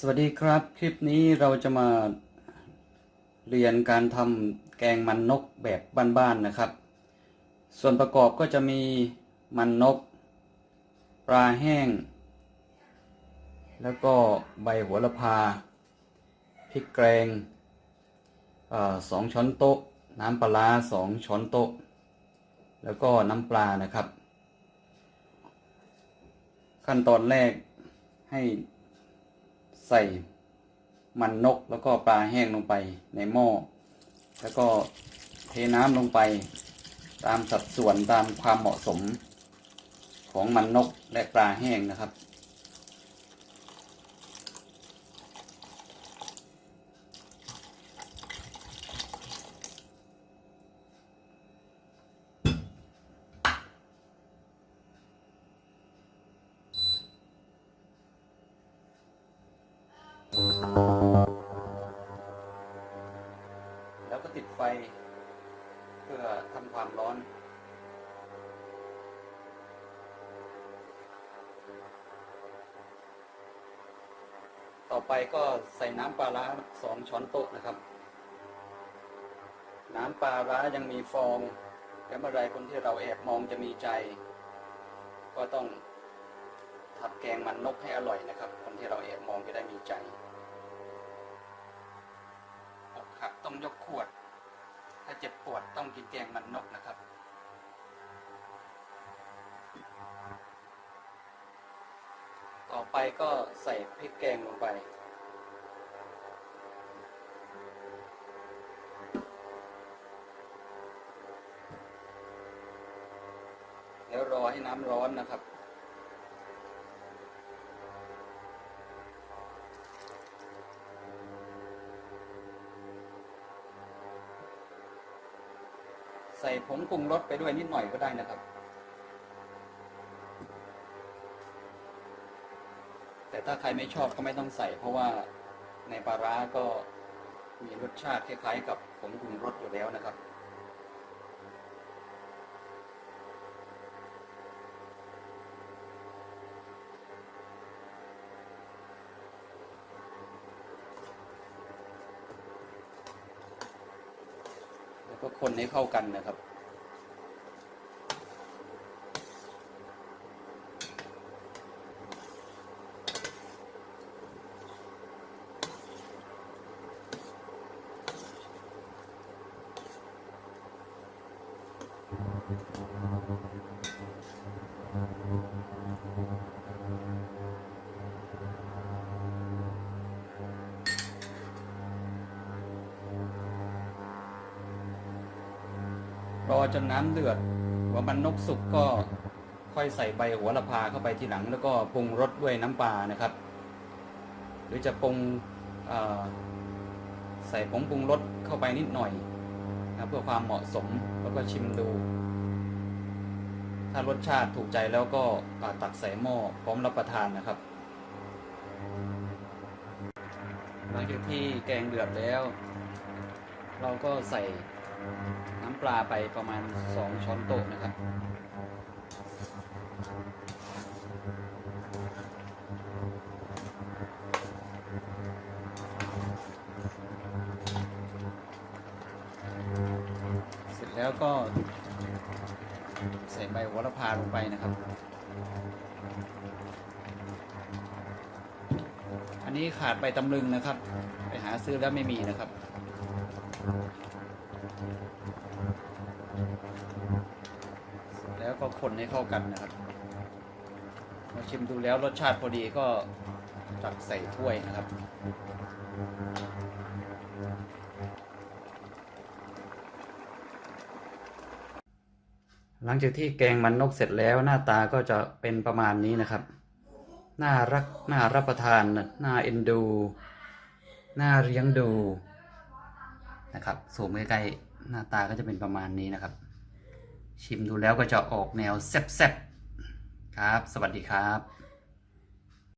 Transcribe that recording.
สวัสดีครับ คลิปนี้เราจะมาเรียนการทำแกงมันนกแบบบ้านๆนะครับ ส่วนประกอบก็จะมีมันนก ปลาแห้ง แล้วก็ใบหัวละพา พริกแกงอสองช้อนโต๊ะ น้ำปลาร้าสองช้อนโต๊ะ แล้วก็น้ำปลานะครับ ขั้นตอนแรกให้ ใส่มันนกแล้วก็ปลาแห้งลงไปในหม้อ แล้วก็เทน้ำลงไปตามสัดส่วนตามความเหมาะสมของมันนกและปลาแห้งนะครับ แล้วก็ติดไฟ เพื่อทำความร้อน ต่อไปก็ใส่น้ำปลาร้าสองช้อนโต๊ะนะครับ น้ำปลาร้ายังมีฟองและเมื่อไรคนที่เราแอบมองจะมีใจ ก็ต้องทับแกงมันนกให้อร่อยนะครับ คนที่เราแอบมองจะได้มีใจ อกหักต้อง ยกขวด ถ้าเจ็บปวดต้องกินแกงมันนกนะครับ ต่อไปก็ใส่พริกแกงลงไปแล้วรอให้น้ำร้อนนะครับ ส่ผงปรุงรสไปด้วยนิดหน่อยก็ได้นะครับ แต่ถ้าใครไม่ชอบก็ไม่ต้องใส่ เพราะว่าในปลาร้าก็มีรสชาติคล้ายๆกับผงปรุงรสอยู่แล้วนะครับ ก็คนให้เข้ากันนะครับ รอจนน้ำเดือดหัวมันนกสุกก็ค่อยใส่ใบหัวละพาเข้าไปทีหลัง แล้วก็ปรุงรสด้วยน้ำปลานะครับ หรือจะปรุงใส่ผงปรุงรสเข้าไปนิดหน่อยนะเพื่อความเหมาะสมแล้วก็ชิมดู ถ้ารสชาติถูกใจแล้วก็ตักใส่หม้อพร้อมรับประทานนะครับหลังจากที่แกงเดือดแล้ว เราก็ใส่ น้ำปลาไปประมาณ 2 ช้อนโต๊ะนะครับ เสร็จแล้วก็ใส่ใบโหระพาลงไปนะครับ อันนี้ขาดใบตำลึงนะครับ ไปหาซื้อแล้วไม่มีนะครับ แล้วก็คนให้เข้ากันนะครับมาชิมดูแล้วรสชาติพอดีก็ตักใส่ถ้วยนะครับหลังจากที่แกงมันนกเสร็จแล้วหน้าตาก็จะเป็นประมาณนี้นะครับ น่ารัก น่ารับประทาน น่าเอ็นดู น่าเลี้ยงดูนะครับสูงใกล้ๆหน้าตาก็จะเป็นประมาณนี้นะครับ ชิมดูแล้วก็จะออกแนวแซ่บๆครับ สวัสดีครับ